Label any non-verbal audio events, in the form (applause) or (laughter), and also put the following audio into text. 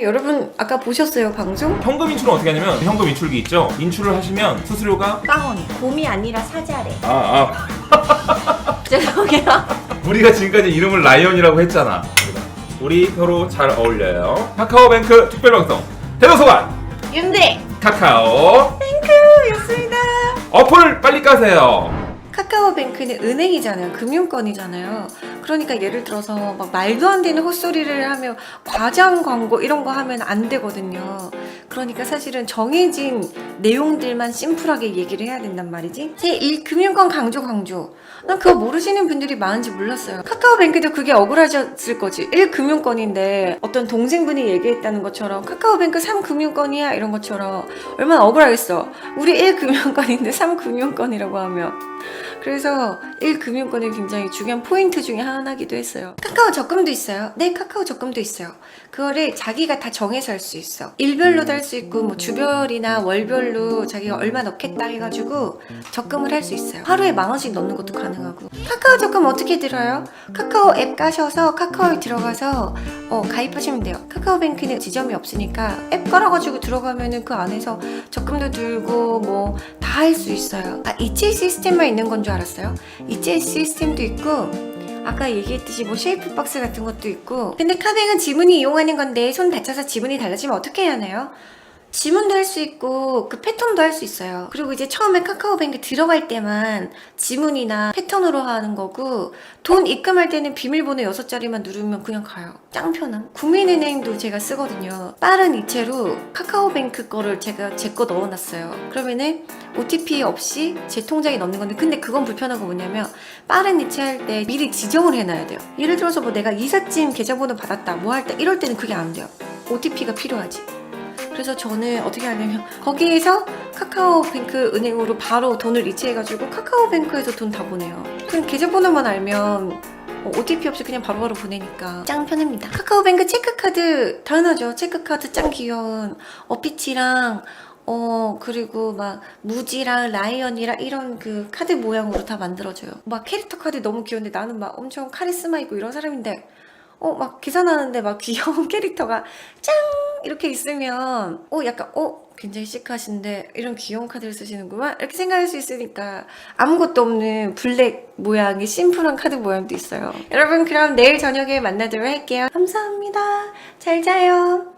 여러분 아까 보셨어요 방송? 현금 인출은 어떻게 하냐면 현금 인출기 있죠? 인출을 하시면 수수료가 빵원 곰이 아니라 사자래. 아, (laughs) 죄송해요. 아 우리가 지금까지 이름을 라이언이라고 했잖아. 우리 서로 잘 어울려요. 카카오뱅크 특별방송 대도서관! 윤대! 카카오! 였습니다. 어플을 빨리 까세요 카카오뱅크는 은행이잖아요. 금융권이잖아요. 그러니까 예를 들어서 막 말도 안 되는 헛소리를 하며 과장 광고 이런 거 하면 안 되거든요. 그러니까 사실은 정해진 내용들만 심플하게 얘기를 해야 된단 말이지. 제1 금융권 강조 강조. 난 그거 모르시는 분들이 많은지 몰랐어요. 카카오뱅크도 그게 억울하셨을 거지. 1 금융권인데 어떤 동생분이 얘기했다는 것처럼 카카오뱅크 3 금융권이야 이런 것처럼 얼마나 억울하겠어. 우리 1 금융권인데 3 금융권이라고 하면 그래서 1금융권이 굉장히 중요한 포인트 중에 하나기도 했어요. 카카오 적금도 있어요. 네, 카카오 적금도 있어요. 그거를 자기가 다 정해서 할 수 있어. 일별로도 할 수 있고, 뭐 주별이나 월별로 자기가 얼마 넣겠다 해가지고 적금을 할 수 있어요. 하루에 만 원씩 넣는 것도 가능하고. 카카오 적금 어떻게 들어요? 카카오 앱 까셔서 카카오에 들어가서 어, 가입하시면 돼요. 카카오뱅크는 지점이 없으니까 앱 깔아가지고 들어가면은 그 안에서 적금도 들고 뭐 다 할 수 있어요. 아, 이체 시스템만 있는 건 줄 알았어요. 이체 시스템도 있고 아까 얘기했듯이 뭐 쉐이프 박스 같은 것도 있고 근데 카뱅은 지문이 이용하는 건데 손 다쳐서 지문이 달라지면 어떻게 해야 하나요? 지문도 할 수 있고 그 패턴도 할 수 있어요. 그리고 이제 처음에 카카오뱅크 들어갈 때만 지문이나 패턴으로 하는 거고 돈 입금할 때는 비밀번호 6자리만 누르면 그냥 가요. 짱 편함. 국민은행도 제가 쓰거든요. 빠른 이체로 카카오뱅크 거를 제가 제 거 넣어놨어요. 그러면은 OTP 없이 제 통장에 넣는 건데 근데 그건 불편한 거 뭐냐면 빠른 이체할 때 미리 지정을 해놔야 돼요. 예를 들어서 뭐 내가 이삿짐 계좌번호 받았다 뭐 할 때 이럴 때는 그게 안 돼요. OTP가 필요하지. 그래서 저는 어떻게 하냐면 거기에서 카카오뱅크 은행으로 바로 돈을 이체해가지고 카카오뱅크에서 돈 다 보내요. 그냥 계좌번호만 알면 어, OTP 없이 그냥 바로 바로 보내니까 짱 편합니다. 카카오뱅크 체크카드 당연하죠. 체크카드 짱 귀여운 어피치랑 어 그리고 막 무지랑 라이언이랑 이런 그 카드 모양으로 다 만들어줘요. 막 캐릭터 카드 너무 귀여운데 나는 막 엄청 카리스마 있고 이런 사람인데 어막 계산하는데 막 귀여운 (laughs) 캐릭터가 짱! 이렇게 있으면 어 약간 어 굉장히 시크하신데 이런 귀여운 카드를 쓰시는구만 이렇게 생각할 수 있으니까 아무것도 없는 블랙 모양의 심플한 카드 모양도 있어요. 여러분 그럼 내일 저녁에 만나도록 할게요. 감사합니다. 잘 자요